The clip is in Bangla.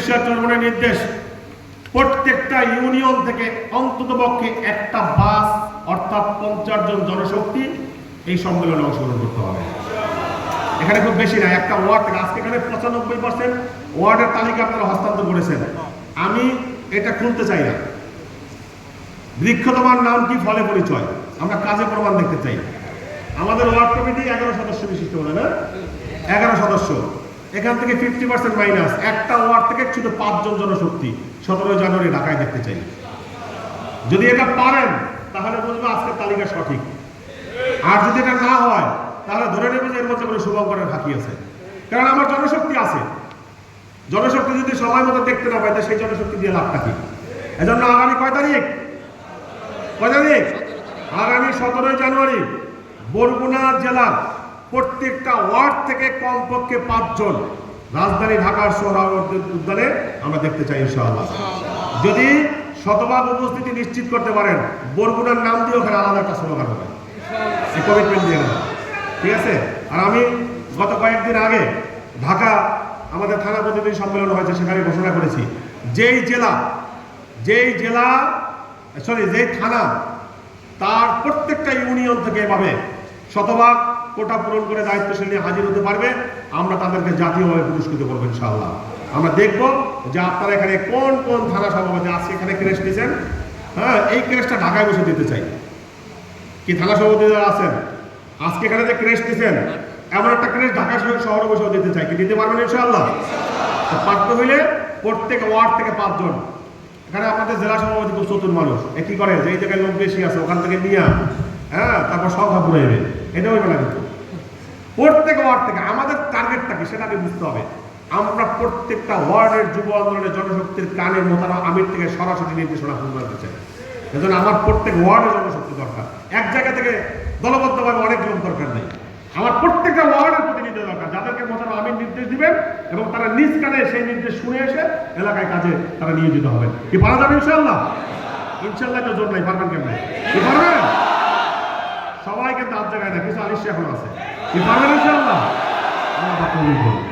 চর্মনের নির্দেশ, প্রত্যেকটা ইউনিয়ন থেকে অন্তত পক্ষে একটা বাস, অর্থাৎ পঞ্চাশ জন জনশক্তি এই সম্মেলনে অংশগ্রহণ করতে হবে। এখানে খুব বেশি না, একটা ওয়ার্ড থেকে। আজকে এখানে পঁচানব্বই পার্সেন্ট ওয়ার্ডের তালিকা আপনারা হস্তান্তর করেছেন। আমি এটা খুলতে চাই না। বৃক্ষ তোমার নাম কি? ফলে পরিচয়। আমরা কাজে প্রমাণ দেখতে চাই। আমাদের ওয়ার্ড কমিটি এগারো সদস্য বিশিষ্ট বলে না? এগারো সদস্য। এখান থেকে ফিফটি পার্সেন্ট মাইনাস একটা ওয়ার্ড থেকে শুধু পাঁচজন জনশক্তি, সতেরোই জানুয়ারি ঢাকায় দেখতে চাই। যদি এটা পারেন, তাহলে বুঝব আজকের তালিকা সঠিক। আর যদি এটা না হয়, তাহলে ধরে নেবে যে এর মধ্যে কোনো শুভঙ্করের ফাঁকি আছে। কারণ আমার জনশক্তি আছে। জনশক্তি যদি সময় মতো দেখতে না পাই তা সেই জনশক্তি দিয়ে লাভটা কি? এজন্য আগামী কয় তারিখ? কয় তারিখ? আগামী সতেরোই জানুয়ারি, বরগুনা জেলার প্রত্যেকটা ওয়ার্ড থেকে কমপক্ষে পাঁচজন রাজধানী ঢাকার সোহরাওয়ার্দী উদ্যানে আমরা দেখতে চাই ইনশাআল্লাহ। যদি শতভাগ উপস্থিতি নিশ্চিত করতে পারেন বরগুনার নাম দিয়ে ওখানে আলাদা একটা স্লোগান হবে। এই কমিটমেন্ট দিয়ে ঠিক আছে? আর আমি গত কয়েকদিন আগে ঢাকা আমাদের থানা প্রতিনিধি সম্মেলন হয়েছে সেখানে ঘোষণা করেছি। যেই জেলা যেই জেলা সরি যেই থানা তার প্রত্যেকটা ইউনিয়ন থেকে এভাবে শতভাগ কোটা পূরণ করে দায়িত্বশীল নিয়ে হাজির হতে পারবে। আমরা তাদেরকে জাতীয়ভাবে পুরস্কৃত করব ইনশাআল্লাহ। আমরা দেখব যে আপনারা এখানে কোন কোন থানা সভাপতি আজকে এখানে ক্রেশ নিয়েছেন। হ্যাঁ এই ক্রেশটা ঢাকায় বসে দিতে চাই। কি থানা সভাপতি যারা আছেন? আজকে এখানে যে ক্রেশ দিচ্ছেন এমন একটা ক্রেশ ঢাকা শহর বসেও দিতে চাই। কি দিতে পারবেন ইনশাআল্লাহ? পারতে হইলে প্রত্যেক ওয়ার্ড থেকে পাঁচজন। এখানে আমাদের জেলা সভাপতি খুব চতুর মানুষ। এ কি করে? যেই জায়গায় লোক বেশি আছে, ওখান থেকে নিয়ে হ্যাঁ তারপর সংখ্যা পুরাইবে এটা হইবে না কিন্তু। প্রত্যেক ওয়ার্ড থেকে, আমাদের টার্গেটটা কি সেটাকে বুঝতে হবে। আমরা প্রত্যেকটা ওয়ার্ডের যুব আন্দোলনের জনশক্তির কানে মোতারা আমির থেকে সরাসরি নির্দেশনা করতে চাই। এজন্য আমার প্রত্যেক ওয়ার্ডে জনশক্তি দরকার। এক জায়গা থেকে দলবদ্ধভাবে অনেক লোক দরকার নেই। আমার প্রত্যেকটা ওয়ার্ডের প্রতিনিধি দরকার। যাদেরকে মোতারা আমির নির্দেশ দিবেন এবং তারা নিজ কানে সেই নির্দেশ শুনে এসে এলাকায় কাজে তারা নিয়োজিত হবে কি পারা যাবে ইনশাল্লাহ ইনশাল্লাহ তো জোর নাই, পারবেন কেমন কি পারবেন সবাই কিন্তু হাত জায়গায় না কিছু আলিশ এখন আছে কি পারবেন ইনশাল্লাহ আল্লাহ।